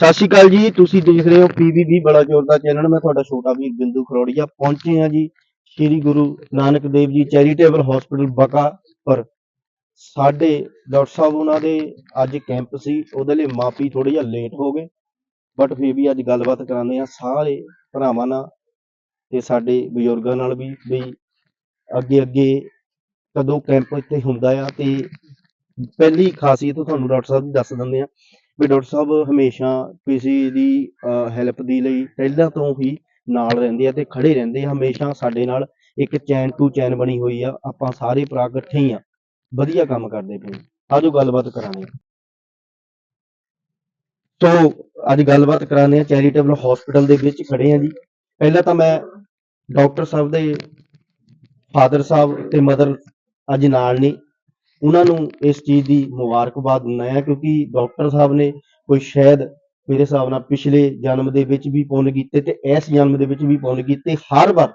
ਸਤਿ ਸ਼੍ਰੀ ਅਕਾਲ ਜੀ, ਤੁਸੀਂ ਦੇਖ ਰਹੇ ਹੋ ਪੀਵੀਬੀ ਬੜਾ ਜ਼ੋਰ ਦਾ ਚੈਨਲ। ਮੈਂ ਤੁਹਾਡਾ ਛੋਟਾ ਵੀਰ ਬਿੰਦੂ ਖਰੋੜੀਆ। ਪਹੁੰਚੇ ਹਾਂ ਜੀ ਸ੍ਰੀ ਗੁਰੂ ਨਾਨਕ ਦੇਵ ਜੀ ਚੈਰੀਟੇਬਲ ਹਸਪੀਟਲ ਬਕਾ ਪਰ। ਸਾਡੇ ਡਾਕਟਰ ਸਾਹਿਬ ਉਹਨਾਂ ਦੇ ਅੱਜ ਕੈਂਪ ਸੀ, ਉਹਦੇ ਲਈ ਮਾਪੀ ਥੋੜੇ ਜਿਹਾ ਲੇਟ ਹੋ ਗਏ। ਬਟ ਫਿਰ ਵੀ ਅੱਜ ਗੱਲਬਾਤ ਕਰਾਉਂਦੇ ਆ ਸਾਰੇ ਭਰਾਵਾਂ ਨਾਲ ਤੇ ਸਾਡੇ ਬਜ਼ੁਰਗਾਂ ਨਾਲ ਵੀ ਵੀ ਅੱਗੇ ਅੱਗੇ ਕਦੋਂ ਕੈਂਪ ਇੱਥੇ ਹੁੰਦਾ ਆ ਤੇ ਪਹਿਲੀ ਖਾਸੀਅਤ ਤੁਹਾਨੂੰ ਡਾਕਟਰ ਸਾਹਿਬ ਦੀ ਦੱਸ ਦਿੰਦੇ ਆ ਵੀ ਡਾਕਟਰ ਸਾਹਿਬ ਹਮੇਸ਼ਾ ਕਿਸੇ ਦੀ ਹੈਲਪ ਦੀ ਲਈ ਪਹਿਲਾਂ ਤੋਂ ਹੀ ਨਾਲ ਰਹਿੰਦੇ ਆ ਤੇ ਖੜੇ ਰਹਿੰਦੇ ਆ, ਹਮੇਸ਼ਾ ਸਾਡੇ ਨਾਲ ਇੱਕ ਚੈਨ ਟੂ ਚੈਨ ਬਣੀ ਹੋਈ ਆ, ਆਪਾਂ ਸਾਰੇ ਭਰਾ ਇਕੱਠੇ ਹੀ ਆ, ਵਧੀਆ ਕੰਮ ਕਰਦੇ ਪਏ ਆਜੋ ਗੱਲਬਾਤ ਕਰਾਂਗੇ। ਸੋ, ਅੱਜ ਗੱਲਬਾਤ ਕਰਾਂਦੇ ਆ, ਚੈਰੀਟੇਬਲ ਹਸਪੀਟਲ ਦੇ ਵਿੱਚ ਖੜੇ ਆ ਜੀ। ਪਹਿਲਾਂ ਤਾਂ ਮੈਂ ਡਾਕਟਰ ਸਾਹਿਬ ਦੇ, ਫਾਦਰ ਸਾਹਿਬ ਤੇ ਮਦਰ ਅੱਜ ਨਾਲ ਨੇ। ਉਹਨਾਂ ਨੂੰ ਇਸ ਚੀਜ਼ ਦੀ ਮੁਬਾਰਕਬਾਦ ਦਿੰਦਾ ਆ ਕਿਉਂਕਿ ਡਾਕਟਰ ਸਾਹਿਬ ਨੇ ਕੋਈ ਸ਼ਾਇਦ ਮੇਰੇ ਹਿਸਾਬ ਨਾਲ ਪਿਛਲੇ ਜਨਮ ਦੇ ਵਿੱਚ ਵੀ ਪੁੰਨ ਕੀਤੇ ਤੇ ਇਸ ਜਨਮ ਦੇ ਵਿੱਚ ਵੀ ਪੁੰਨ ਕੀਤੇ, ਹਰ ਵਾਰ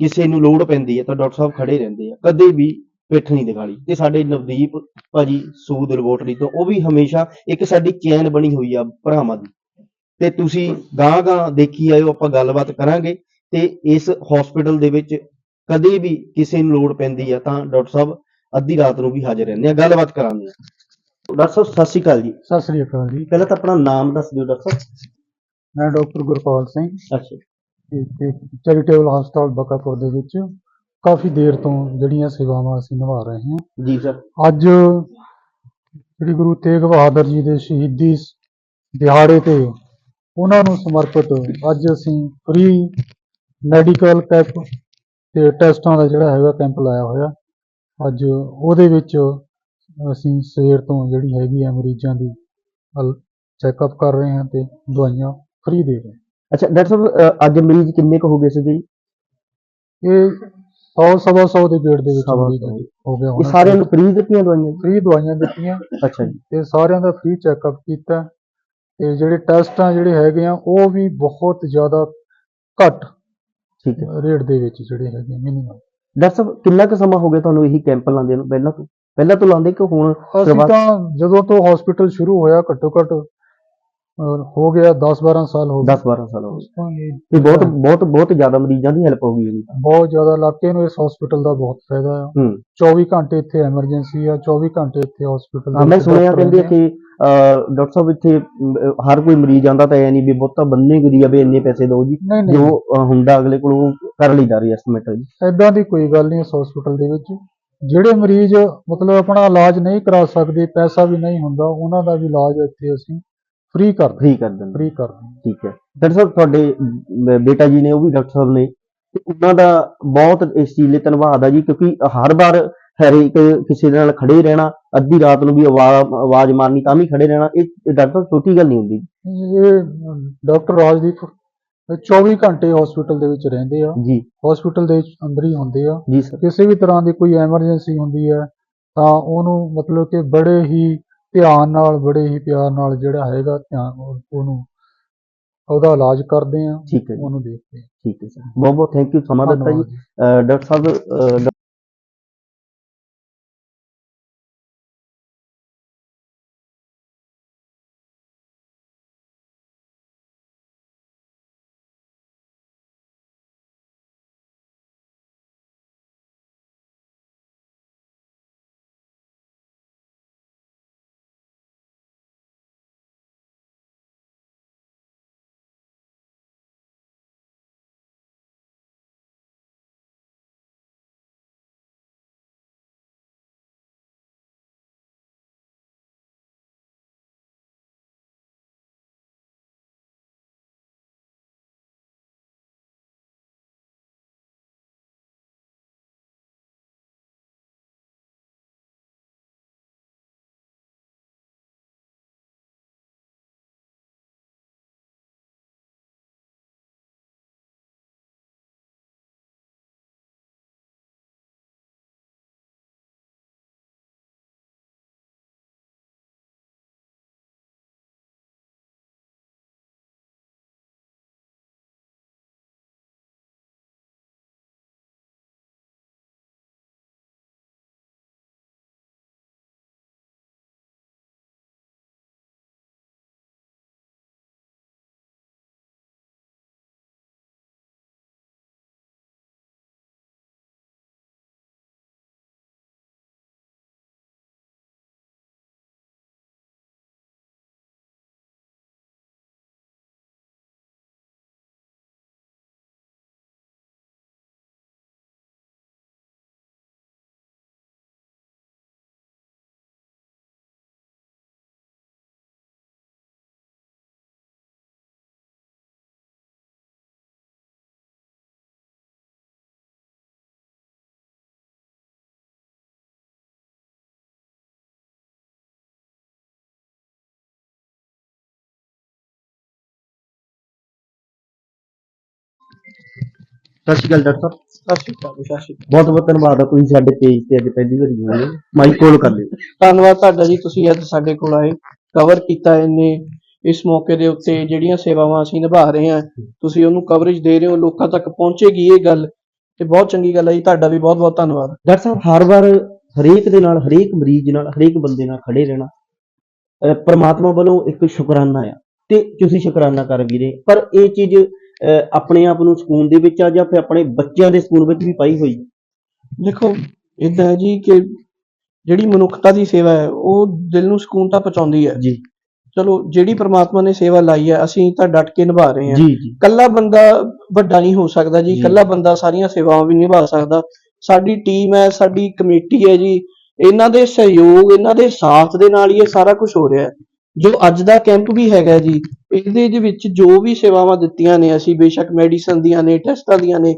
ਕਿਸੇ ਨੂੰ ਲੋੜ ਪੈਂਦੀ ਹੈ ਤਾਂ ਡਾਕਟਰ ਸਾਹਿਬ ਖੜੇ ਰਹਿੰਦੇ ਆ, ਕਦੇ ਵੀ ਪਿੱਠ ਨਹੀਂ ਦਿਖਾਲੀ। ਤੇ ਸਾਡੇ ਨਵਦੀਪ ਭਾਜੀ ਸੂਦ ਲੈਬੋਰਟਰੀ ਤੋਂ, ਉਹ ਵੀ ਹਮੇਸ਼ਾ ਇੱਕ ਸਾਡੀ ਚੈਨ ਬਣੀ ਹੋਈ ਆ ਭਰਾਵਾਂ ਦੀ। ਤੇ ਤੁਸੀਂ ਗਾਂ ਗਾਂ ਦੇਖੀ ਆਇਓ, ਆਪਾਂ ਗੱਲਬਾਤ ਕਰਾਂਗੇ ਤੇ ਇਸ ਹਸਪੀਟਲ ਦੇ ਵਿੱਚ ਕਦੇ ਵੀ ਕਿਸੇ ਨੂੰ ਲੋੜ ਪੈਂਦੀ ਆ ਤਾਂ ਡਾਕਟਰ ਸਾਹਿਬ ਅੱਧੀ ਰਾਤ ਨੂੰ ਵੀ ਹਾਜ਼ਰ ਰਹਿੰਦੇ ਆ ਗੱਲਬਾਤ ਕਰਾਂਗੇ। ਡਾਕਟਰ ਸਾਹਿਬ ਸਤਿ ਸ਼੍ਰੀ ਅਕਾਲ ਜੀ। ਸਤਿ ਸ੍ਰੀ ਅਕਾਲ ਜੀ। ਪਹਿਲਾਂ ਤਾਂ ਆਪਣਾ ਨਾਮ ਦੱਸ ਦਿਓ ਡਾਕਟਰ ਸਾਹਿਬ। ਮੈਂ ਡਾਕਟਰ ਗੁਰਪਾਲ ਸਿੰਘ। ਅੱਛਾ। ਇੱਥੇ ਚੈਰੀਟੇਬਲ ਹਸਪਤਾਲ ਬਕਾਪੁਰ ਦੇ ਵਿੱਚ ਕਾਫੀ ਦੇਰ ਤੋਂ ਜਿਹੜੀਆਂ ਸੇਵਾਵਾਂ ਅਸੀਂ ਨਿਭਾ ਰਹੇ ਹਾਂ। ਜੀ ਸਰ। ਅੱਜ ਸ੍ਰੀ ਗੁਰੂ ਤੇਗ ਬਹਾਦਰ ਜੀ ਦੇ ਸ਼ਹੀਦੀ ਦਿਹਾੜੇ ਤੇ ਉਹਨਾਂ ਨੂੰ ਸਮਰਪਿਤ ਅੱਜ ਅਸੀਂ ਫ੍ਰੀ ਮੈਡੀਕਲ ਕੈਂਪ ਤੇ ਟੈਸਟਾਂ ਦਾ ਜਿਹੜਾ ਹੈਗਾ ਕੈਂਪ ਲਾਇਆ ਹੋਇਆ। ਅੱਜ ਉਹਦੇ ਵਿੱਚ ਅਸੀਂ ਸਵੇਰ ਤੋਂ ਜਿਹੜੀ ਹੈਗੀ ਆ ਮਰੀਜ਼ਾਂ ਦੀ ਚੈੱਕਅਪ ਕਰ ਰਹੇ ਹਾਂ ਤੇ ਦਵਾਈਆਂ ਫ੍ਰੀ ਦੇ ਰਹੇ ਅੱਛਾ ਡਾਕਟਰ ਸਾਹਿਬ ਅੱਜ ਮਰੀਜ਼ ਕਿੰਨੇ ਕੁ ਹੋ ਗਏ ਸੀਗੇ ਜੀ? ਇਹ 100 ਸਵਾ 100 ਦੇ ਗੇੜ ਦੇ ਵਿੱਚ ਸੌ। ਹੋ ਗਿਆ ਇਹ ਸਾਰਿਆਂ ਨੂੰ ਫ੍ਰੀ ਦਿੱਤੀਆਂ ਦਵਾਈਆਂ? ਫ੍ਰੀ ਦਵਾਈਆਂ ਦਿੱਤੀਆਂ। ਅੱਛਾ ਜੀ। ਤੇ ਸਾਰਿਆਂ ਦਾ ਫ੍ਰੀ ਚੈੱਕਅਪ ਕੀਤਾ। ਤੇ ਜਿਹੜੇ ਟੈਸਟ ਜਿਹੜੇ ਹੈਗੇ ਆ ਉਹ ਵੀ ਬਹੁਤ ਜ਼ਿਆਦਾ ਘੱਟ ਠੀਕ ਹੈ। ਰੇਟ ਦੇ ਵਿੱਚ ਜਿਹੜੇ ਹੈਗੇ ਮਿਨੀਮਮ ਡਾਕਟਰ ਸਾਹਿਬ ਕਿੰਨਾ ਕੁ ਸਮਾਂ ਹੋ ਗਿਆ ਤੁਹਾਨੂੰ ਇਹੀ ਕੈਂਪ ਲਾਉਂਦੇ ਨੂੰ? ਪਹਿਲਾਂ ਤੋਂ ਪਹਿਲਾਂ ਤੋਂ ਲਾਉਂਦੇ ਕਿ ਹੁਣ ਅਸੀਂ ਸ਼ੁਰੂਆਤ- ਤਾਂ ਜਦੋਂ ਤੋਂ ਹਸਪੀਟਲ ਸ਼ੁਰੂ ਹੋਇਆ ਘੱਟੋ ਘੱਟ ਅਹ, ਹੋ ਗਿਆ 10 12 ਸਾਲ ਹੋ ਗਏ। 10 12 ਸਾਲ ਹੋ ਗਏ। ਤੋਂ ਇਹ ਤੇ ਬਹੁਤ ਬਹੁਤ ਬਹੁਤ ਜ਼ਿਆਦਾ ਮਰੀਜ਼ਾਂ ਦੀ ਹੈਲਪ ਹੋ ਗਈ ਜੀ ਬਹੁਤ ਜ਼ਿਆਦਾ ਇਲਾਕੇ ਨੂੰ ਇਸ ਹਸਪੀਟਲ ਦਾ ਬਹੁਤ ਫਾਇਦਾ ਆ। ਹੂੰ। 24 ਘੰਟੇ ਇੱਥੇ ਐਮਰਜੈਂਸੀ ਆ 24 ਘੰਟੇ ਇੱਥੇ ਹਸਪੀਟਲ ਹਾਂ ਮੈਂ ਸੁਣਿਆ ਕਹਿੰਦੇ ਕਿ ਡਾਕਟਰ ਸਾਹਿਬ ਇੱਥੇ ਹਰ ਕੋਈ ਮਰੀਜ਼ ਆਉਂਦਾ ਤਾਂ ਐ ਨਹੀਂ ਵੀ ਬਹੁਤਾ ਬੰਨੇ ਕਰੀ ਜਾਵੇ ਇੰਨੇ ਪੈਸੇ ਦਿਓ ਜੀ। ਨਹੀਂ ਨਹੀਂ। ਜੋ ਹੁੰਦਾ ਅਗਲੇ ਕੋਲੋਂ ਕਰ ਲਈਦਾ ਜੀ ਐਸਟੀਮੇਟ ਜੀ। ਐਦਾਂ ਦੀ ਕੋਈ ਗੱਲ ਨਹੀਂ ਇਸ ਹਸਪੀਟਲ ਦੇ ਵਿੱਚ। ਜਿਹੜੇ ਮਰੀਜ਼ ਮਤਲਬ ਆਪਣਾ ਇਲਾਜ ਨਹੀਂ ਕਰਾ ਸਕਦੇ ਪੈਸਾ ਵੀ ਨਹੀਂ ਹੁੰਦਾ ਉਹਨਾਂ ਦਾ ਵੀ ਇਲਾਜ ਇੱਥੇ ਅਸੀਂ ਫ੍ਰੀ ਕਰਦੇ ਫ੍ਰੀ ਕਰ ਦਿੰਦੇ ਫ੍ਰੀ ਕਰਦੇ ਹਾਂ। ਠੀਕ ਹੈ। ਡਾਕਟਰ ਸਾਹਿਬ ਤੁਹਾਡੇ ਬੇਟਾ ਜੀ ਨੇ ਉਹ ਵੀ ਡਾਕਟਰ ਸਾਹਿਬ ਨੇ ਤੇ ਉਹਨਾਂ ਦਾ ਬਹੁਤ ਇਸ ਚੀਜ਼ ਲਈ ਧੰਨਵਾਦ ਆ ਜੀ ਕਿਉਂਕਿ ਹਰ ਵਾਰ ਹਰੇਕ ਕਿਸੇ ਦੇ ਨਾਲ ਖੜੇ ਰਹਿਣਾ ਅੱਧੀ ਰਾਤ ਨੂੰ ਵੀ ਆਵਾਜ਼ ਆਵਾਜ਼ ਮਾਰਨੀ ਤਾਂ ਵੀ ਖੜੇ ਰਹਿਣਾ ਇਹ ਇਹ ਡਾਕਟਰ ਸਾਹਿਬ ਛੋਟੀ ਗੱਲ ਨਹੀਂ ਹੁੰਦੀ। ਇਹ ਡਾਕਟਰ ਰਾਜਦੀਪ ਇਹ 24 ਘੰਟੇ ਹਸਪੀਟਲ ਦੇ ਵਿੱਚ ਰਹਿੰਦੇ ਆ। ਜੀ। ਹਸਪੀਟਲ ਦੇ ਅੰਦਰ ਹੀ ਹੁੰਦੇ ਆ। ਜੀ ਸਰ। ਕਿਸੇ ਵੀ ਤਰ੍ਹਾਂ ਦੀ ਕੋਈ ਐਮਰਜੈਂਸੀ ਹੁੰਦੀ ਹੈ ਤਾਂ ਉਹਨੂੰ ਮਤਲਬ ਕਿ ਬੜੇ ਹੀ ਧਿਆਨ ਨਾਲ ਬੜੇ ਹੀ ਪਿਆਰ ਨਾਲ ਜਿਹੜਾ ਹੈਗਾ ਧਿਆਨ ਉਹ- ਉਹਨੂੰ ਉਹਦਾ ਇਲਾਜ ਕਰਦੇ ਆ। ਠੀਕ ਹੈ ਜੀ। ਉਹਨੂੰ ਦੇਖਦੇ ਆ। ਠੀਕ ਹੈ ਸਰ। ਬਹੁਤ ਬਹੁਤ ਥੈਂਕ ਯੂ ਸਮਾਂ ਦਿੱਤਾ ਜੀ। ਧੰਨਵਾਦ ਡਾਕਟਰ ਸਾਹਿਬ ਸਤਿ ਸ਼੍ਰੀ ਅਕਾਲ ਡਾਕਟਰ ਸਾਹਿਬ। ਸਤਿ ਸ਼੍ਰੀ ਅਕਾਲ ਸਤਿ ਸ਼੍ਰੀ ਬਹੁਤ ਬਹੁਤ ਧੰਨਵਾਦ ਆ ਤੁਸੀਂ ਸਾਡੇ ਪੇਜ ਤੇ ਅੱਜ ਪਹਿਲੀ ਵਾਰੀ ਆਏ ਹੋ। ਮਾਈਕ ਕੋਲ ਕਰ ਲਿਓ। ਧੰਨਵਾਦ ਤੁਹਾਡਾ ਜੀ ਤੁਸੀਂ ਅੱਜ ਸਾਡੇ ਕੋਲ ਆਏ ਕਵਰ ਕੀਤਾ ਇਹਨੇ ਇਸ ਮੌਕੇ ਦੇ ਉੱਤੇ ਜਿਹੜੀਆਂ ਸੇਵਾਵਾਂ ਅਸੀਂ ਨਿਭਾ ਰਹੇ ਹਾਂ ਤੁਸੀਂ ਉਹਨੂੰ ਕਵਰੇਜ ਦੇ ਰਹੇ ਹੋ ਲੋਕਾਂ ਤੱਕ ਪਹੁੰਚੇਗੀ ਇਹ ਗੱਲ ਤੇ ਬਹੁਤ ਚੰਗੀ ਗੱਲ ਹੈ ਜੀ ਤੁਹਾਡਾ ਵੀ ਬਹੁਤ ਬਹੁਤ ਧੰਨਵਾਦ। ਡਾਕਟਰ ਸਾਹਿਬ ਹਰ ਵਾਰ ਹਰੇਕ ਦੇ ਨਾਲ ਹਰੇਕ ਮਰੀਜ਼ ਨਾਲ ਹਰੇਕ ਬੰਦੇ ਨਾਲ ਖੜੇ ਰਹਿਣਾ ਅਹ ਪ੍ਰਮਾਤਮਾ ਵੱਲੋਂ ਇੱਕ ਸ਼ੁਕਰਾਨਾ ਆ ਤੇ ਤੁਸੀਂ ਸ਼ੁਕਰਾਨਾ ਕਰ ਵੀ ਰਹੇ ਪਰ ਇਹ ਚੀਜ਼ ਆਪਣੇ ਆਪ ਨੂੰ ਸਕੂਨ ਦੇ ਵਿੱਚ ਆ ਜਾਂ ਫਿਰ ਆਪਣੇ ਬੱਚਿਆਂ ਦੇ ਸਕੂਨ ਵਿੱਚ ਵੀ ਪਾਈ ਹੋਈ? ਦੇਖੋ ਇਦਾਂ ਜੀ ਕਿ ਜਿਹੜੀ ਮਨੁੱਖਤਾ ਦੀ ਸੇਵਾ ਹੈ ਉਹ ਦਿਲ ਨੂੰ ਸਕੂਨ ਤਾਂ ਪਹੁੰਚਾਉਂਦੀ ਹੈ। ਜੀ। ਚਲੋ ਜਿਹੜੀ ਪ੍ਰਮਾਤਮਾ ਨੇ ਸੇਵਾ ਲਾਈ ਹੈ ਅਸੀਂ ਤਾਂ ਡਟ ਕੇ ਨਿਭਾ ਰਹੇ ਹਾਂ। ਜੀ ਜੀ। ਕੱਲਾ ਬੰਦਾ ਵੱਡਾ ਨਹੀਂ ਹੋ ਸਕਦਾ ਜੀ। ਜੀ। ਕੱਲਾ ਬੰਦਾ ਸਾਰੀਆਂ ਸੇਵਾਵਾਂ ਵੀ ਨਿਭਾ ਸਕਦਾ। ਸਾਡੀ ਟੀਮ ਹੈ ਸਾਡੀ ਕਮੇਟੀ ਹੈ ਜੀ। ਇਹਨਾਂ ਦੇ ਸਹਿਯੋਗ ਇਹਨਾਂ ਦੇ ਸਾਥ ਦੇ ਨਾਲ ਹੀ ਇਹ ਸਾਰਾ ਕੁਝ ਹੋ ਰਿਹਾ ਹੈ। ਜੋ ਅੱਜ ਦਾ ਕੈਂਪ ਵੀ ਹੈਗਾ ਜੀ ਇਹਦੇ ਦੇ ਵਿੱਚ ਜੋ ਵੀ ਸੇਵਾਵਾਂ ਦਿੱਤੀਆਂ ਨੇ ਅਸੀਂ ਬੇਸ਼ੱਕ ਮੈਡੀਸਨ ਦੀਆਂ ਨੇ ਟੈਸਟਾਂ ਦੀਆਂ ਨੇ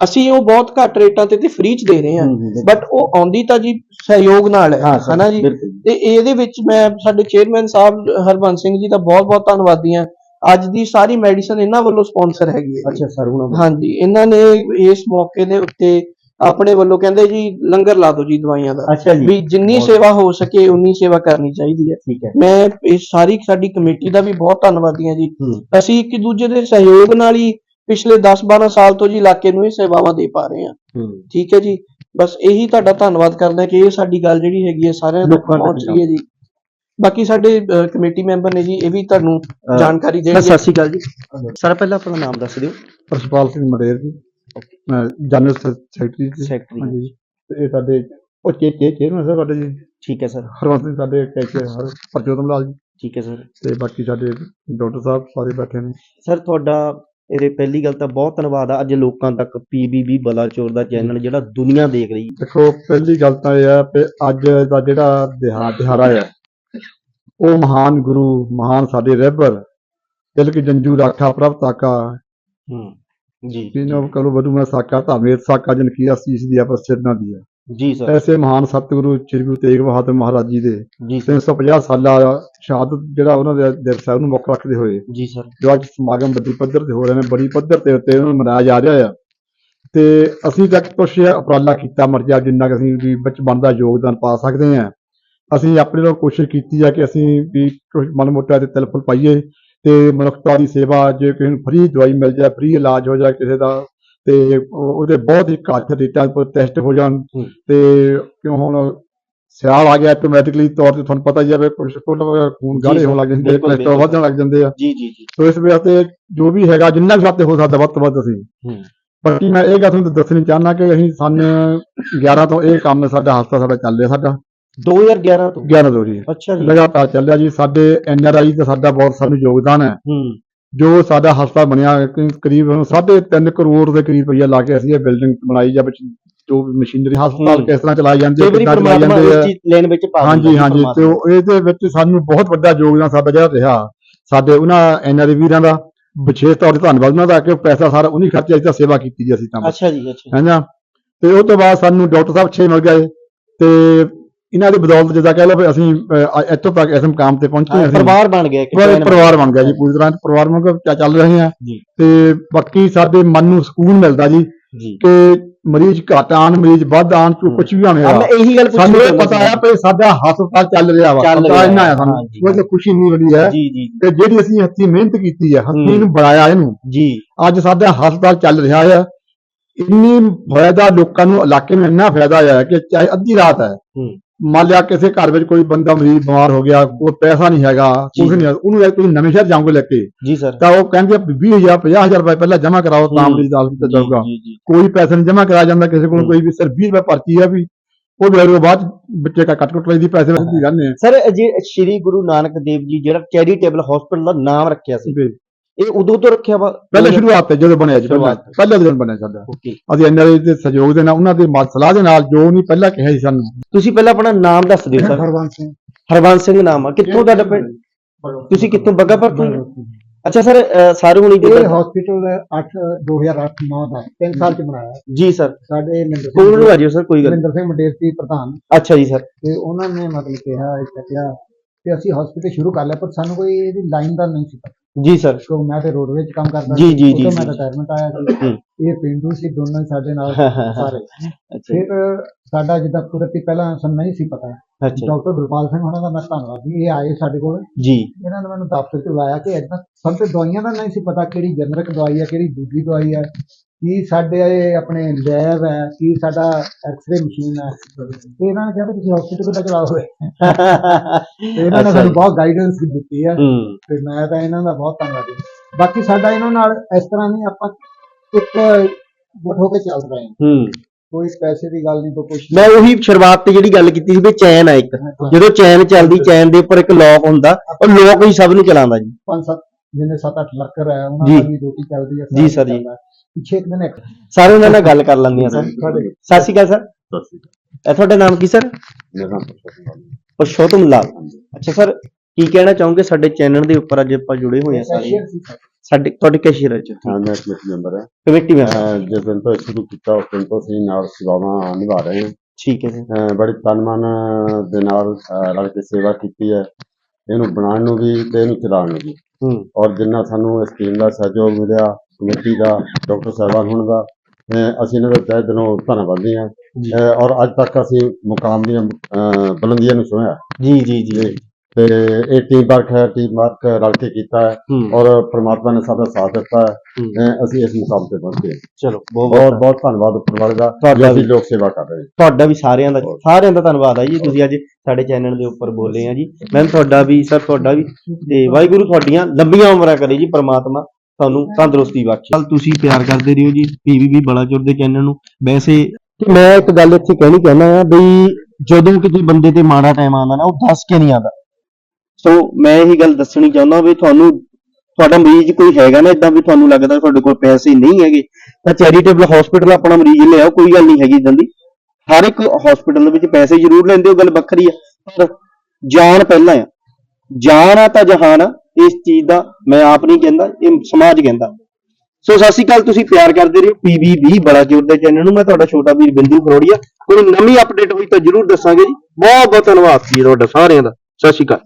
ਅਸੀਂ ਉਹ ਬਹੁਤ ਘੱਟ ਰੇਟਾਂ ਤੇ ਤੇ ਫ੍ਰੀ ਚ ਦੇ ਰਹੇ ਹਾਂ। ਬਟ ਉਹ ਆਉਂਦੀ ਤਾਂ ਜੀ ਸਹਿਯੋਗ ਨਾਲ ਹੈ ਹਨਾ ਜੀ। ਤੇ ਇਹਦੇ ਵਿੱਚ ਮੈਂ ਸਾਡੇ ਚੇਅਰਮੈਨ ਸਾਹਿਬ ਹਰਬੰਸ ਸਿੰਘ ਜੀ ਦਾ ਬਹੁਤ ਬਹੁਤ ਧੰਨਵਾਦੀ ਹਾਂ ਅੱਜ ਦੀ ਸਾਰੀ ਮੈਡੀਸਨ ਇਹਨਾਂ ਵੱਲੋਂ ਸਪਾਂਸਰ ਹੈਗੀ ਹੈ ਅੱਛਾ ਸਰ ਹੁਣ ਹਾਂਜੀ ਇਹਨਾਂ ਨੇ ਇਸ ਮੌਕੇ ਦੇ ਉੱਤੇ ਆਪਣੇ ਵੱਲੋਂ ਕਹਿੰਦੇ ਜੀ ਲੰਗਰ ਲਾ ਦਿਓ ਜੀ ਦਵਾਈਆਂ ਦਾ। ਅੱਛਾ ਜੀ। ਵੀ ਜਿੰਨੀ ਸੇਵਾ ਹੋ ਸਕੇ ਉਨੀ ਸੇਵਾ ਕਰਨੀ ਚਾਹੀਦੀ ਹੈ। ਠੀਕ ਹੈ। ਮੈਂ ਇਸ ਸਾਰੀ ਸਾਡੀ ਕਮੇਟੀ ਦਾ ਵੀ ਬਹੁਤ ਧੰਨਵਾਦੀ ਹਾਂ ਜੀ। ਅਸੀਂ ਇੱਕ ਦੂਜੇ ਦੇ ਸਹਿਯੋਗ ਨਾਲ ਹੀ ਪਿਛਲੇ 10-12 ਸਾਲ ਤੋਂ ਜੀ ਇਲਾਕੇ ਨੂੰ ਇਹ ਸੇਵਾਵਾਂ ਦੇ ਪਾ ਰਹੇ ਹਾਂ। ਠੀਕ ਹੈ ਜੀ। ਬਸ ਇਹੀ ਤੁਹਾਡਾ ਧੰਨਵਾਦ ਕਰਦਾ ਕਿ ਇਹ ਸਾਡੀ ਗੱਲ ਜਿਹੜੀ ਹੈਗੀ ਹੈ ਸਾਰਿਆਂ ਤੱਕ ਪਹੁੰਚ ਰਹੀ ਹੈ ਜੀ। ਬਾਕੀ ਸਾਡੇ ਕਮੇਟੀ ਮੈਂਬਰ ਨੇ ਜੀ ਇਹ ਵੀ ਤੁਹਾਨੂੰ ਜਾਣਕਾਰੀ ਦੇਣਗੇ। ਸਤਿ ਸ਼੍ਰੀ ਅਕਾਲ ਜੀ। ਸਰ ਪਹਿਲਾਂ ਆਪਣਾ ਨਾਮ ਦੱਸ ਦਿਓ। Prashpal Singh Mader ji. General secretary ji. Secretary. ਹਾਂਜੀ ਜੀ। ਤੇ ਇਹ ਸਾਡੇ ਉਹ ਚੇ ਚੇ ਚੇਅਰਮੈਨ ਸਾਹਿਬ ਸਾਡੇ ਜੀ। ਠੀਕ ਹੈ ਸਰ। ਹਰਵੰਤ ਸਿੰਘ ਸਾਡੇ ਕੈਚੇ ਹਰ ਪ੍ਰਜੋਤਮ ਲਾਲ ਜੀ। ਠੀਕ ਹੈ ਸਰ। ਤੇ ਬਾਕੀ ਸਾਡੇ ਡਾਕਟਰ ਸਾਹਿਬ ਸਾਰੇ ਬੈਠੇ ਨੇ। ਸਰ ਤੁਹਾਡਾ ਇਹਦੇ ਪਹਿਲੀ ਗੱਲ ਤਾਂ ਬਹੁਤ ਧੰਨਵਾਦ ਆ। ਅੱਜ ਲੋਕਾਂ ਤੱਕ ਪੀਬੀਬੀ ਬਲਾਚੌਰ ਦਾ ਚੈਨਲ ਜਿਹੜਾ ਦੁਨੀਆ ਦੇਖ ਰਹੀ। ਦੇਖੋ ਪਹਿਲੀ ਗੱਲ ਤਾਂ ਇਹ ਹੈ ਕਿ ਅੱਜ ਦਾ ਜਿਹੜਾ ਦਿਹਾ ਦਿਹਾੜਾ ਹੈ ਉਹ ਮਹਾਨ ਗੁਰੂ ਮਹਾਨ ਸਾਡੇ ਰਹਿਬਰ ਦਿਲ ਕੀ ਜੰਜੂ ਰਾਖਾ ਪ੍ਰਭ ਤਾਕਾ ਹੂੰ। ਜੀ। ਜਿਹਨੂੰ ਕਲੋ ਬਦੂ ਮੈਂ ਸਾਕਾ ਧਾਮੇਤ ਸਾਕਾ ਜਨ ਕੀ ਅਸੀਸ ਦੀ ਆਪਰ ਸਿਰਨਾ ਦੀ ਹੈ ਜੀ ਸਰ। ਐਸੇ ਮਹਾਨ ਸਤਿਗੁਰੂ ਸ੍ਰੀ ਤੇਗ ਬਹਾਦਰ ਮਹਾਰਾਜ ਜੀ ਦੇ ਜੀ ਸਰ। 350 ਸਾਲਾ ਸ਼ਹਾਦਤ ਜਿਹੜਾ ਉਹਨਾਂ ਦੇ ਦਿਵਸ ਹੈ ਉਹਨੂੰ ਮੁੱਖ ਰੱਖਦੇ ਹੋਏ ਜੀ ਸਰ। ਜੋ ਅੱਜ ਸਮਾਗਮ ਵੱਡੀ ਪੱਧਰ ਤੇ ਹੋ ਰਹੇ ਨੇ ਬੜੀ ਪੱਧਰ ਤੇ ਉੱਤੇ ਉਹਨੂੰ ਮਨਾਇਆ ਜਾ ਰਿਹਾ ਆ। ਤੇ ਅਸੀਂ ਤੱਕ ਕੁਛ ਉਪਰਾਲਾ ਕੀਤਾ ਮਰਜਾ ਜਿੰਨਾ ਕਿ ਅਸੀਂ ਵੀ ਵਿੱਚ ਬਣਦਾ ਯੋਗਦਾਨ ਪਾ ਸਕਦੇ ਹਾਂ ਅਸੀਂ ਆਪਣੇ ਵੱਲੋਂ ਕੋਸ਼ਿਸ਼ ਕੀਤੀ ਆ ਕਿ ਅਸੀਂ ਵੀ ਮਨ ਮੋਟਾ ਤੇ ਤਿਲਫੁਲ ਪਾਈਏ। ਤੇ ਮਨੁੱਖਤਾ ਦੀ ਸੇਵਾ ਜੇ ਕਿਸੇ ਨੂੰ ਫ੍ਰੀ ਦਵਾਈ ਮਿਲ ਜਾਏ ਫ੍ਰੀ ਇਲਾਜ ਹੋ ਜਾਏ ਕਿਸੇ ਦਾ ਤੇ ਉਹ- ਉਹਦੇ ਬਹੁਤ ਹੀ ਘੱਟ ਰੇਟਾਂ ਉੱਪਰ ਟੈਸਟ ਹੋ ਜਾਣ। ਤੇ ਕਿਉਂ ਹੁਣ ਸਿਆਲ ਆ ਗਿਆ ਆਟੋਮੈਟਿਕਲੀ ਤੌਰ ਤੇ ਤੁਹਾਨੂੰ ਪਤਾ ਹੀ ਹੈ ਵੀ ਕੁਝ ਕੋਲ ਖੂਨ ਗਾੜੇ ਹੋਣ ਲੱਗ ਜਾਂਦੇ ਕੋਲੇਸਟ੍ਰੋਲ ਵਧਣ ਲੱਗ ਜਾਂਦੇ ਆ। ਜੀ ਜੀ ਜੀ। ਸੋ ਇਸ ਵਾਸਤੇ ਜੋ ਵੀ ਹੈਗਾ ਜਿੰਨਾ ਵੀ ਸਾਤੇ ਹੋ ਸਕਦਾ ਵੱਧ ਤੋਂ ਵੱਧ ਅਸੀਂ। ਬਾਕੀ ਮੈਂ ਇਹ ਗੱਲ ਤੁਹਾਨੂੰ ਦੱਸਣੀ ਚਾਹੁੰਦਾ ਕਿ ਅਸੀਂ ਸਨ 11 ਤੋਂ ਇਹ ਕੰਮ ਸਾਡਾ ਹਫਤਾ ਸਾਡਾ ਚੱਲ ਰਿਹਾ ਸਾਡਾ। 2011 ਤੋਂ? 11 ਤੋਂ ਜੀ। ਅੱਛਾ ਜੀ। ਲਗਾਤਾਰ ਚੱਲ ਰਿਹਾ ਜੀ। ਸਾਡੇ ਐਨ ਆਰ ਆਈ ਦਾ ਸਾਡਾ ਬਹੁਤ ਸਾਨੂੰ ਯੋਗਦਾਨ ਹੈ। ਹੂੰ। ਜੋ ਸਾਡਾ ਹਸਪਤਾਲ ਬਣਿਆ ਕਿ ਕਰੀਬ ਸਾਢੇ ਤਿੰਨ ਕਰੋੜ ਦੇ ਕਰੀਬ ਰੁਪਈਆ ਲਾ ਕੇ ਅਸੀਂ ਇਹ ਬਿਲਡਿੰਗ ਬਣਾਈ ਜਾਂ ਵਿੱਚ ਜੋ ਮਸ਼ੀਨਰੀ ਹਸਪਤਾਲ ਹੂੰ। ਕਿਸ ਤਰ੍ਹਾਂ ਚਲਾਏ ਜਾਂਦੇ ਵਾਰੀ ਕਿੱਦਾਂ ਪਰਮਾਤਮਾ ਜਾਂਦੇ ਚੀਜ਼ ਲੈਣ ਵਿੱਚ ਪਾ ਹਾਂਜੀ ਜੀ ਹਾਂਜੀ। ਤੇ ਇਹਦੇ ਵਿੱਚ ਸਾਨੂੰ ਬਹੁਤ ਵੱਡਾ ਯੋਗਦਾਨ ਸਾਡਾ ਜਿਹੜਾ ਰਿਹਾ। ਸਾਡੇ ਉਹਨਾਂ ਐਨਆਰਆਈ ਵੀਰਾਂ ਦਾ ਵਿਸ਼ੇਸ਼ ਤੌਰ ਤੇ ਧੰਨਵਾਦ। ਉਹਨਾਂ ਦਾ ਕਿ ਪੈਸਾ ਸਾਰਾ ਉਹਨੀ ਖਰਚਿਆ ਅਸੀਂ ਤਾਂ ਸੇਵਾ ਕੀਤੀ ਜੀ ਅਸੀਂ ਤਾਂ ਅੱਛਾ ਜੀ ਅੱਛਾ ਹੈਨਾ? ਤੇ ਉਹ ਤੋਂ ਬਾਅਦ ਸਾਨੂੰ ਡਾਕਟਰ ਸਾਹਿਬ ਛੇ ਮਿਲ ਗਏ। ਤੇ ਇਹਨਾਂ ਦੀ ਬਦੌਲਤ ਜਿੱਦਾਂ ਕਹਿ ਲਓ ਵੀ ਅਸੀਂ ਅਹ, ਇੱਥੋਂ ਤੱਕ ਇਸ ਮੁਕਾਮ ਤੇ ਪਹੁੰਚੇ ਹਾਂ ਅਸੀਂ। ਪਰਿਵਾਰ ਬਣ ਗਿਆ ਪੂਰਾ ਪਰਿਵਾਰ ਬਣ ਗਿਆ ਜੀ ਪੂਰੀ ਤਰ੍ਹਾਂ ਪਰਿਵਾਰ ਵਾਂਗ ਚ- ਚੱਲ ਰਹੇ ਹਾਂ। ਜੀ। ਤੇ ਬਾਕੀ ਸਾਡੇ ਮਨ ਨੂੰ ਸਕੂਨ ਮਿਲਦਾ ਜੀ ਜੀ। ਕਿ ਮਰੀਜ਼ ਘੱਟ ਆਉਣ ਮਰੀਜ਼ ਵੱਧ ਆਉਣ ਹੂੰ। ਕੁਝ ਵੀ ਆ। ਆਵੇਂ ਮੈਂ ਇਹੀ ਗੱਲ ਪੁੱਛਣੀ ਸਾਨੂੰ ਇਹ ਪਤਾ। ਹੈ ਕਿ ਸਾਡਾ ਹਸਪਤਾਲ ਚੱਲ ਰਿਹਾ ਵਾ ਚੱਲ ਪਤਾ ਰਿਹਾ। ਇੰਨਾ ਹੈ, ਹੈ ਸਾਨੂੰ। ਉਹ ਤੇ ਖੁਸ਼ੀ ਨਹੀਂ ਮਿਲੀ ਹੈ। ਜੀ ਜੀ। ਕਿ ਜਿਹੜੀ ਅਸੀਂ ਹੱਥੀਂ ਮਿਹਨਤ ਕੀਤੀ ਹੈ ਹੱਥੀਂ ਹੂੰ। ਨੂੰ ਬਣਾਇਆ ਇਹਨੂੰ ਜੀ। ਅੱਜ ਸਾਡਾ ਹਸਪਤਾਲ ਚੱਲ ਰਿਹਾ ਹੈ। ਇੰਨੀ ਫਾਇਦਾ ਲੋਕਾਂ ਨੂੰ ਇਲਾਕੇ ਨੂੰ ਇੰਨਾ ਫਾਇਦਾ ਆਇਆ ਹੈ ਕਿ ਚਾਹੇ ਅੱਧੀ ਰਾਤ ਹੈ। ਹੂੰ। ਮੰਨ ਲਿਆ ਕਿਸੇ ਘਰ ਵਿੱਚ ਕੋਈ ਬੰਦਾ ਮਰੀਜ਼ ਬਿਮਾਰ ਹੋ ਗਿਆ ਕੋਈ ਪੈਸਾ ਨਹੀਂ ਹੈਗਾ ਕੁਝ। ਨਹੀਂ ਉਹਨੂੰ ਤੁਸੀਂ ਨਵੇਂ ਸ਼ਹਿਰ ਜਾਓਗੇ ਲੈ ਕੇ। ਜੀ ਸਰ। ਤਾਂ ਉਹ ਕਹਿੰਦੇ 20000 50000 ਰੁਪਏ ਪਹਿਲਾਂ ਜਮ੍ਹਾਂ ਕਰਾਓ ਤਾਂ। ਮਰੀਜ਼ ਦਾ ਹਸਪਤਾਲ ਜਾਊਗਾ। ਕੋਈ ਪੈਸਾ ਨਹੀਂ ਜਮ੍ਹਾਂ ਕਰਾਇਆ ਜਾਂਦਾ ਕਿਸੇ ਕੋਲ। ਕੋਈ ਵੀ ਸਿਰਫ 20 ਰੁਪਏ ਪਰਚੀ ਹੈ ਵੀ ਉਹ ਦੇ ਉਹ ਬਾਅਦ ਬੱਚੇ ਦਾ ਕੱਟ ਕੁੱਟ ਲਈ ਦੀ ਪੈਸੇ ਵਿੱਚ ਆ। ਸਰ ਜੇ ਸ਼੍ਰੀ ਗੁਰੂ ਨਾਨਕ ਦੇਵ ਜੀ ਜਿਹੜਾ ਚੈਰੀਟੇਬਲ ਹਸਪੀਟਲ ਦਾ ਨਾਮ ਰੱਖਿਆ ਸੀ ਇਹ ਉਦੋਂ ਤੋਂ ਰੱਖਿਆ ਵਾ ਪਹਿਲੇ ਸ਼ੁਰੂਆਤ ਤੇ ਜਦੋਂ ਬਣਿਆ ਜੀ ਪਹਿਲਾਂ ਸ਼ੁਰੂਆਤ। ਪਹਿਲੇ ਦਿਨ ਬਣਿਆ ਸਾਡਾ। ਓਕੇ। ਅਸੀਂ ਐਨਆਰਆਈ ਦੇ ਸਹਿਯੋਗ ਦੇ ਨਾਲ ਉਹਨਾਂ ਦੇ ਮਾ- ਸਲਾਹ ਦੇ ਨਾਲ ਜੋ ਨਹੀਂ ਪਹਿਲਾਂ ਕਿਹਾ ਸੀ ਸਾਨੂੰ। ਤੁਸੀਂ ਪਹਿਲਾਂ ਆਪਣਾ ਨਾਮ ਦੱਸ ਦਿਓ ਸਰ। ਹਰਵੰਤ ਸਿੰਘ। ਹਰਬੰਸ ਸਿੰਘ ਨਾਮ ਆ। ਕਿੱਥੋਂ ਤੁਹਾਡਾ ਪਿੰਡ? ਤੁਸੀਂ ਕਿੱਥੋਂ ਬੱਗਾਪੁਰ ਤੋਂ? ਅੱਛਾ ਸਰ ਸਾਰੂ ਹੁਣੀ ਇਹ ਹਸਪੀਟਲ 8 2008 9 ਦਾ 3 ਸਾਲ ਚ ਬਣਾਇਆ ਜੀ ਸਰ। ਸਾਡੇ ਮਹਿੰਦਰ ਕੋਲ ਨੂੰ ਸਿੰਘ ਆ ਜਿਓ ਸਰ? ਕੋਈ ਗੱਲ ਮਹਿੰਦਰ ਸਿੰਘ ਮੰਡੇਰ ਸੀ ਪ੍ਰਧਾਨ। ਅੱਛਾ ਜੀ ਸਰ। ਤੇ ਉਹਨਾਂ ਨੇ ਮਤਲਬ ਕਿਹਾ ਇਹ ਕਿਹਾ ਕਿ ਅਸੀਂ ਹਸਪੀਟਲ ਸ਼ੁਰੂ ਕਰ ਲਿਆ ਪਰ ਸਾਨੂੰ ਕੋਈ ਇਹਦੀ ਲਾਈਨ ਦਾ ਨਹੀਂ ਸੀ ਪਤਾ। ਜੀ ਸਰ ਕਿਉਂਕਿ ਮੈਂ ਤੇ ਰੋਡਵੇਜ ਕੰਮ ਕਰਦਾ ਜੀ, ਸੀ, ਜੀ, ਜੀ। ਮੈਂ ਰਿਟਾਇਰਮੈਂਟ ਆਇਆ ਸੀ। ਇਹ ਪਿੰਡੂ ਸੀ ਦੋਨੋਂ ਹੀ ਸਾਡੇ ਨਾਲ ਸਾਰੇ। ਅੱਛਾ। ਫਿਰ ਸਾਡਾ ਜਿੱਦਾਂ ਕੁਦਰਤੀ ਪਹਿਲਾਂ ਸਾਨੂੰ ਨਹੀਂ ਸੀ ਪਤਾ। ਅੱਛਾ। ਡਾਕਟਰ ਗੁਰਪਾਲ ਸਿੰਘ ਉਹਨਾਂ ਦਾ ਮੈਂ ਧੰਨਵਾਦੀ ਇਹ ਆਏ ਸਾਡੇ ਕੋਲ। ਜੀ। ਇਹਨਾਂ ਨੇ ਮੈਨੂੰ ਦਫ਼ਤਰ ਚ ਬੁਲਾਇਆ ਕਿ ਏਦਾਂ ਸਾਨੂੰ ਤੇ ਦਵਾਈਆਂ ਦਾ ਨਹੀਂ ਸੀ ਪਤਾ ਕਿਹੜੀ ਜਨਰਿਕ ਦਵਾਈ ਹੈ ਕਿਹੜੀ ਦੂਜੀ ਦਵਾਈ ਹੈ ਕੀ ਸਾਡੇ ਇਹ ਆਪਣੇ ਲੈਬ ਹੈ ਕੀ ਸਾਡਾ ਐਕਸ-ਰੇ ਮਸ਼ੀਨ ਹੈ। ਤੇ ਇਹਨਾਂ ਨੇ ਕਿਹਾ ਤੁਸੀਂ ਹਸਪੀਟਲ ਕਿੱਦਾਂ ਚਲਾਓ ਹੋਏ ਤੇ ਇਹਨਾਂ ਨੇ ਸਾਨੂੰ। ਬਹੁਤ ਗਾਈਡੈਂਸ ਦਿੱਤੀ ਹੈ। ਤੇ ਮੈਂ ਤਾਂ ਇਹਨਾਂ ਦਾ ਬਹੁਤ ਧੰਨਵਾਦੀ ਬਾਕੀ ਸਾਡਾ ਇਹਨਾਂ ਨਾਲ ਇਸ ਤਰ੍ਹਾਂ ਨਹੀਂ ਆਪਾਂ ਇੱਕ ਗੁੱਟ ਹੋ ਕੇ ਚੱਲ ਰਹੇ ਹਾਂ। ਕੋਈ ਪੈਸੇ ਦੀ ਗੱਲ ਨਹੀਂ ਕੋਈ ਕੁਛ ਮੈਂ ਉਹੀ ਸ਼ੁਰੂਆਤ ਤੇ ਜਿਹੜੀ ਗੱਲ ਕੀਤੀ ਸੀ ਵੀ ਚੈਨ ਆ ਇੱਕ। ਜਦੋਂ ਚੈਨ ਚੱਲਦੀ ਚੈਨ ਦੇ ਉੱਪਰ ਇੱਕ ਲੋਕ ਹੁੰਦਾ ਉਹ ਲੋਕ ਹੀ ਸਭ ਨੂੰ ਚਲਾਉਂਦਾ ਜੀ। ਪੰਜ ਸੱਤ ਜਿੰਨੇ ਸੱਤ ਅੱਠ ਲੱਕਰ ਹੈ ਉਹਨਾਂ। ਦਾ ਰੋਟੀ ਚੱਲਦੀ ਹੈ ਜੀ ਸਰ ਜੀ। ਪਿੱਛੇ ਇੱਕ ਦਿਨ ਇੱਕ। ਸਾਰੇ ਉਹਨਾਂ ਨਾਲ ਗੱਲ ਕਰ ਲੈਂਦੇ ਆ ਸਰ ਸਤਿ ਸ਼੍ਰੀ ਅਕਾਲ ਸਰ। ਇਹ ਤੁਹਾਡਾ ਨਾਮ ਕੀ ਸਰ? ਪੁਰਸ਼ੋਤਮ ਲਾਲ ਅੱਛਾ ਸਰ ਕੀ ਕਹਿਣਾ ਚਾਹੋਗੇ? ਸਾਡੇ ਚੈਨਲ ਦੇ ਉੱਪਰ ਅੱਜ ਆਪਾਂ ਜੁੜੇ ਹੋਏ ਆ ਸਾਰੇ। ਸਾਡੇ ਤੁਹਾਡੇ ਕੈਸ਼ੀਅਰ ਚ ਹਾਂ ਮੈਂ ਕਮੇਟੀ ਮੈਂਬਰ ਹਾਂ। ਕਮੇਟੀ ਮੈਂ ਅਹ ਜਿਸ ਦਿਨ ਤੋਂ ਸ਼ੁਰੂ ਕੀਤਾ ਉਸ ਦਿਨ ਤੋਂ ਅਸੀਂ ਨਾਲ ਸੇਵਾਵਾਂ ਨਿਭਾ ਰਹੇ ਹਾਂ। ਠੀਕ ਹੈ ਸਰ। ਬੜੀ ਤਨਮਨ ਦੇ ਨਾਲ ਰਲ ਕੇ ਸੇਵਾ ਕੀਤੀ ਹੈ। ਇਹਨੂੰ ਬਣਾਉਣ ਨੂੰ ਵੀ ਤੇ ਇਹਨੂੰ ਚਲਾਉਣ ਨੂੰ ਵੀ। ਹੂੰ। ਔਰ ਜਿੰਨਾ ਸਾਨੂੰ ਇਸ ਟੀਮ ਦਾ ਸਹਿਯੋਗ ਮਿਲਿਆ ਕਮੇਟੀ ਦਾ ਡਾਕਟਰ ਸਾਹਿਬਾਨ ਹੁਣ ਦਾ ਅਸੀਂ ਇਹਨਾਂ ਦਾ ਤਹਿ ਦਿਲੋਂ ਧੰਨਵਾਦੀ ਹਾਂ। ਔਰ ਅੱਜ ਤੱਕ ਅਸੀਂ ਮੁਕਾਮ ਦੀਆਂ ਬੁਲੰਦੀਆਂ ਨੂੰ ਛੂਹਿਆ ਜੀ ਜੀ ਜੀ। ਤੇ ਇਹ ਟੀਮ ਵਰਕ ਹੈ ਟੀਮ ਵਰਕ ਰਲ ਕੇ ਕੀਤਾ ਹੈ ਹੂੰ। ਔਰ ਪ੍ਰਮਾਤਮਾ ਨੇ ਸਾਡਾ ਸਾਥ ਦਿੱਤਾ ਹੈ। ਹੂੰ। ਅਸੀਂ ਇਸ ਮੁਕਾਮ ਤੇ ਪਹੁੰਚੇ ਹਾਂ। ਚਲੋ ਬਹੁਤ ਬਹੁਤ ਧੰਨਵਾਦ ਉੱਪਰ ਵਾਲੇ ਦਾ ਤੁਹਾਡਾ ਵੀ। ਲੋਕ ਸੇਵਾ ਕਰ ਰਹੇ ਹਾਂ। ਤੁਹਾਡਾ ਵੀ ਸਾਰਿਆਂ ਦਾ ਸਾਰਿਆਂ ਦਾ ਧੰਨਵਾਦ ਆ ਜੀ। ਤੁਸੀਂ ਅੱਜ ਸਾਡੇ ਚੈਨਲ ਦੇ ਉੱਪਰ ਬੋਲੇ ਆ ਜੀ। ਮੈਮ ਤੁਹਾਡਾ ਵੀ ਸਰ ਤੁਹਾਡਾ ਵੀ। ਤੇ ਵਾਹਿਗੁਰੂ ਤੁਹਾਡੀਆਂ ਲੰਬੀਆਂ ਉਮਰਾਂ ਕਰੇ ਜੀ ਪ੍ਰਮਾਤਮਾ। ਤੁਹਾਨੂੰ ਤੰਦਰੁਸਤੀ ਬਖਸ਼ੇ। ਤੁਸੀਂ ਪਿਆਰ ਕਰਦੇ ਰਹੋ ਜੀ ਪੀਵੀਬੀ ਬਲਾਚੌਰ ਦੇ ਚੈਨਲ ਨੂੰ। ਵੈਸੇ ਮੈਂ ਇੱਕ ਗੱਲ ਇੱਥੇ ਕਹਿਣੀ ਚਾਹੁੰਦਾ ਆ ਬਈ ਜਦੋਂ ਕਿਸੇ ਬੰਦੇ ਤੇ ਮਾੜਾ ਟਾਈਮ ਆਉਂਦਾ ਨਾ ਉਹ ਦੱਸ ਕੇ ਨਹੀਂ ਆਉਂਦਾ। ਸੋ ਮੈਂ ਇਹੀ ਗੱਲ ਦੱਸਣੀ ਚਾਹੁੰਦਾ ਵੀ ਤੁਹਾਨੂੰ ਤੁਹਾਡਾ ਮਰੀਜ਼ ਕੋਈ ਹੈਗਾ ਨਾ ਇਦਾਂ ਵੀ ਤੁਹਾਨੂੰ ਲੱਗਦਾ ਤੁਹਾਡੇ ਕੋਲ ਪੈਸੇ ਨਹੀਂ ਹੈਗੇ ਤਾਂ ਚੈਰੀਟੇਬਲ ਹਸਪੀਟਲ ਆਪਣਾ ਮਰੀਜ਼ ਲਿਆਓ ਕੋਈ ਗੱਲ ਨਹੀਂ ਹੈਗੀ ਇਦਾਂ ਦੀ। ਹਰ ਇੱਕ ਹਸਪੀਟਲ ਦੇ ਵਿੱਚ ਪੈਸੇ ਜ਼ਰੂਰ ਲੈਂਦੇ ਹੋ ਗੱਲ ਵੱਖਰੀ ਆ। ਪਰ ਜਾਨ ਪਹਿਲਾਂ ਆ। ਜਾਨ ਆ ਤਾਂ ਜਹਾਨ ਆ ਇਸ ਚੀਜ਼ ਦਾ ਮੈਂ ਆਪ ਨਹੀਂ ਕਹਿੰਦਾ, ਇਹ ਸਮਾਜ ਕਹਿੰਦਾ। ਸੋ ਸਤਿ ਸ਼੍ਰੀ ਅਕਾਲ, ਤੁਸੀਂ ਪਿਆਰ ਕਰਦੇ ਰਹੋ। ਪੀਵੀ ਬੜਾ ਜੋਰ ਦੇ ਚੈਨਲ ਨੂੰ, ਮੈਂ ਤੁਹਾਡਾ ਛੋਟਾ ਵੀਰ ਬਿੰਦੂ ਖਰੋੜੀਆ। ਕੋਈ ਨਵੀਂ ਅਪਡੇਟ ਹੋਈ ਤਾਂ ਜ਼ਰੂਰ ਦੱਸਾਂਗੇ ਜੀ। ਬਹੁਤ ਬਹੁਤ ਧੰਨਵਾਦ ਜੀ ਤੁਹਾਡਾ ਸਾਰਿਆਂ ਦਾ। ਸਤਿ ਸ਼੍ਰੀ ਅਕਾਲ।